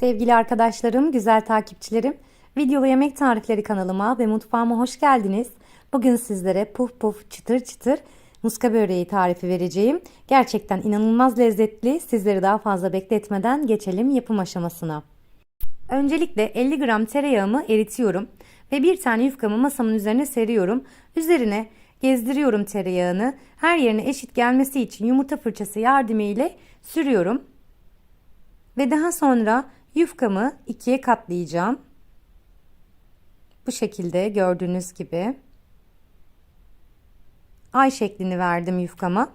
Sevgili arkadaşlarım, güzel takipçilerim, videolu yemek tarifleri kanalıma ve mutfağıma hoş geldiniz. Bugün sizlere puf puf çıtır çıtır muska böreği tarifi vereceğim. Gerçekten inanılmaz lezzetli. Sizleri daha fazla bekletmeden geçelim yapım aşamasına. Öncelikle 50 gram tereyağımı eritiyorum ve bir tane yufkamı masamın üzerine seriyorum. Üzerine gezdiriyorum tereyağını. Her yerine eşit gelmesi için yumurta fırçası yardımıyla sürüyorum. Ve daha sonra yufkamı ikiye katlayacağım. Bu şekilde gördüğünüz gibi. Ay şeklini verdim yufkama.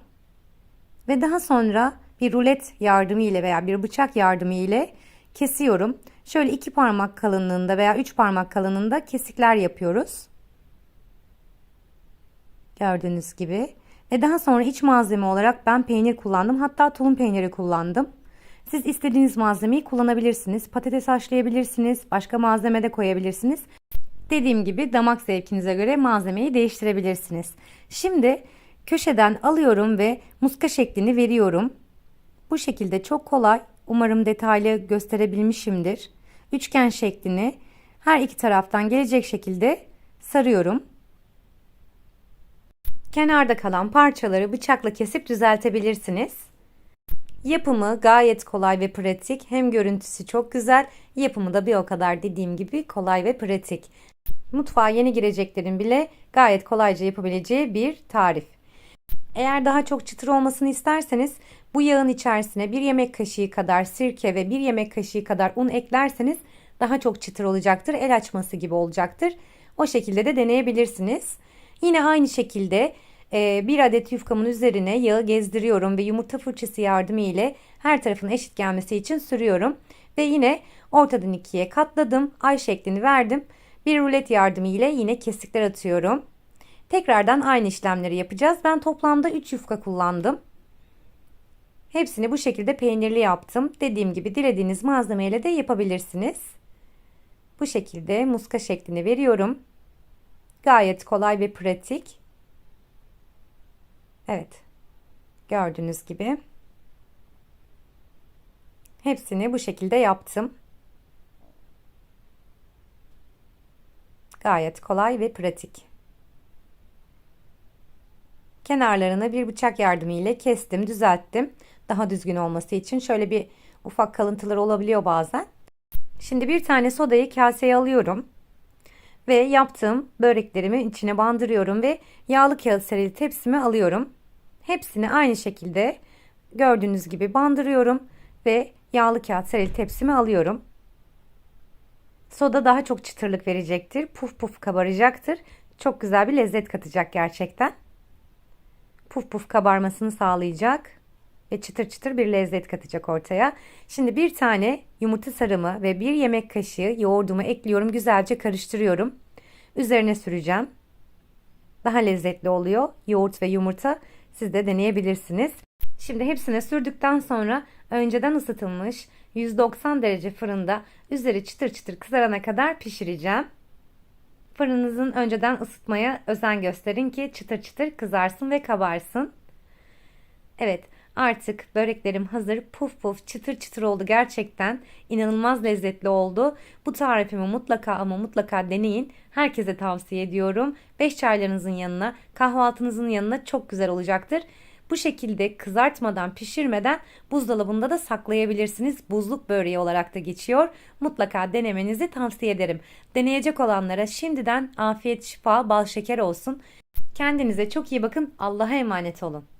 Ve daha sonra bir rulet yardımı ile veya bir bıçak yardımı ile kesiyorum. Şöyle iki parmak kalınlığında veya üç parmak kalınlığında kesikler yapıyoruz. Gördüğünüz gibi. Ve daha sonra iç malzeme olarak ben peynir kullandım. Hatta tulum peyniri kullandım. Siz istediğiniz malzemeyi kullanabilirsiniz. Patates haşlayabilirsiniz. Başka malzeme de koyabilirsiniz. Dediğim gibi damak zevkinize göre malzemeyi değiştirebilirsiniz. Şimdi köşeden alıyorum ve muska şeklini veriyorum. Bu şekilde çok kolay. Umarım detaylı gösterebilmişimdir. Üçgen şeklini her iki taraftan gelecek şekilde sarıyorum. Kenarda kalan parçaları bıçakla kesip düzeltebilirsiniz. Yapımı gayet kolay ve pratik. Hem görüntüsü çok güzel, yapımı da bir o kadar dediğim gibi kolay ve pratik. Mutfağa yeni gireceklerin bile gayet kolayca yapabileceği bir tarif. Eğer daha çok çıtır olmasını isterseniz bu yağın içerisine bir yemek kaşığı kadar sirke ve bir yemek kaşığı kadar un eklerseniz daha çok çıtır olacaktır. El açması gibi olacaktır. O şekilde de deneyebilirsiniz. Yine aynı şekilde e, bir adet yufkamın üzerine yağı gezdiriyorum ve yumurta fırçası yardımı ile her tarafın eşit gelmesi için sürüyorum. Ve yine ortadan ikiye katladım. Ay şeklini verdim. Bir rulet yardımı ile yine kesikler atıyorum. Tekrardan aynı işlemleri yapacağız. Ben toplamda 3 yufka kullandım. Hepsini bu şekilde peynirli yaptım. Dediğim gibi dilediğiniz malzemeyle de yapabilirsiniz. Bu şekilde muska şeklini veriyorum. Gayet kolay ve pratik. Evet. Gördüğünüz gibi. Hepsini bu şekilde yaptım. Gayet kolay ve pratik. Kenarlarını bir bıçak yardımı ile kestim, düzelttim. Daha düzgün olması için şöyle bir ufak kalıntılar olabiliyor bazen. Şimdi bir tane sodayı kaseye alıyorum. Ve yaptığım böreklerimi içine bandırıyorum ve yağlı kağıt serili tepsime alıyorum. Hepsini aynı şekilde gördüğünüz gibi bandırıyorum ve yağlı kağıt serili tepsime alıyorum. Soda daha çok çıtırlık verecektir. Puf puf kabaracaktır. Çok güzel bir lezzet katacak gerçekten. Puf puf kabarmasını sağlayacak ve çıtır çıtır bir lezzet katacak ortaya. Şimdi bir tane yumurta sarımı ve bir yemek kaşığı yoğurdumu ekliyorum. Güzelce karıştırıyorum. Üzerine süreceğim. Daha lezzetli oluyor. Yoğurt ve yumurta siz de deneyebilirsiniz. Şimdi hepsine sürdükten sonra önceden ısıtılmış 190 derece fırında üzeri çıtır çıtır kızarana kadar pişireceğim. Fırınınızın önceden ısıtmaya özen gösterin ki çıtır çıtır kızarsın ve kabarsın. Evet artık böreklerim hazır puf puf çıtır çıtır oldu gerçekten inanılmaz lezzetli oldu. Bu tarifimi mutlaka ama mutlaka deneyin. Herkese tavsiye ediyorum. 5 çaylarınızın yanına kahvaltınızın yanına çok güzel olacaktır. Bu şekilde kızartmadan, pişirmeden buzdolabında da saklayabilirsiniz. Buzluk böreği olarak da geçiyor. Mutlaka denemenizi tavsiye ederim. Deneyecek olanlara şimdiden afiyet, şifa, bal şeker olsun. Kendinize çok iyi bakın. Allah'a emanet olun.